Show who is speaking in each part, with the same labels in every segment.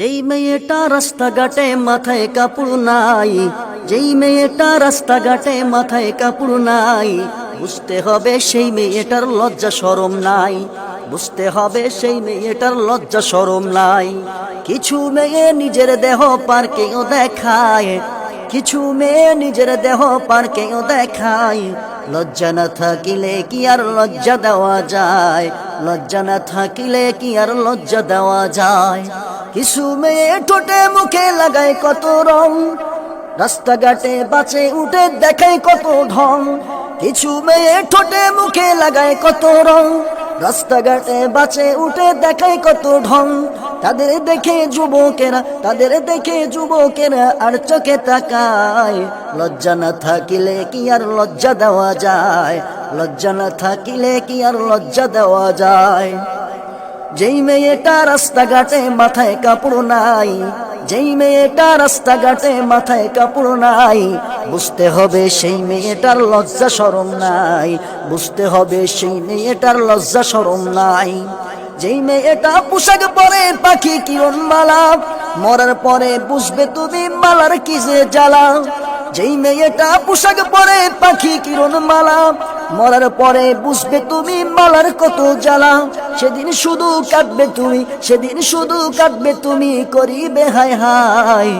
Speaker 1: যেই মেয়েটা রাস্তাঘাটে মাথায় কাপড় নাই, যেই মেয়েটা রাস্তাঘাটে মাথায় কাপড় নাই, বুঝতে হবে সেই মেয়েটার লজ্জা সরম নাই, বুঝতে হবে সেই মেয়েটার লজ্জা সরম নাই। কিছু মেয়ে নিজের দেহ পার্কেও দেখায় কিছু মেয়ে নিজের দেহ পার্কেও দেখায়। লজ্জা না থাকিলে কি আর লজ্জা দেওয়া যায়? লজ্জা না থাকিলে কি আর লজ্জা দেওয়া যায়? কিছু মেয়ে ঠোঁটে মুখে লাগায় কত রং। রাস্তাঘাটে বাঁচে, উঠে দেখায় কত ঢং। কিছু মেয়ে ঠোঁটে মুখে লাগায় কত রং। রাস্তাঘাটে বাঁচে, উঠে দেখায় কত ঢং। তাদের দেখে যুবকেরা, তাদের দেখে যুবকেরা আর চোখে তাকায়। লজ্জা না থাকিলে কি আর লজ্জা দেওয়া যায়? লজ্জা না থাকিলে কি আর লজ্জা দেওয়া যায়? যেই মেয়েটা রাস্তাঘাটে মাথায় কাপড় নাই যেই মেয়েটা রাস্তাঘাটে মাথায় কাপড় নাই, বুঝতে হবে সেই মেয়েটার লজ্জা সরম নাই, বুঝতে হবে সেই মেয়েটার লজ্জা সরম নাই। যেই মেয়েটা পোশাক পরে পাখি কিরণ মালা মরার পরে বুঝবে তুমি মালার কি যে জ্বালা। যেই মেয়েটা পোশাক পরে পাখি কিরণ মালা মরার পরে বুঝবে তুমি মালার কত জ্বালা। সেদিন শুধু কাটবে তুমি, সেদিন শুধু কাটবে তুমি, করিবে হায় হায়।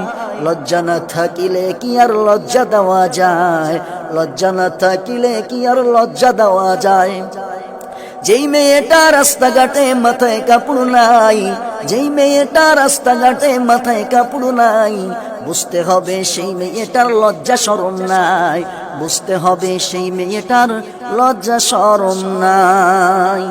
Speaker 1: লজ্জা না থাকিলে কি আর লজ্জা দেওয়া যায়? লজ্জা না থাকিলে কি আর লজ্জা দেওয়া যায়? যেই মেয়েটা রাস্তাঘাটে মাথায় কাপড় নাই, যেই মেয়েটা রাস্তাঘাটে মাথায় কাপড় নাই বুঝতে হবে সেই মেয়েটার লজ্জা সরম নাই। বুঝতে হবে সেই মেয়েটার লজ্জা সরম নাই।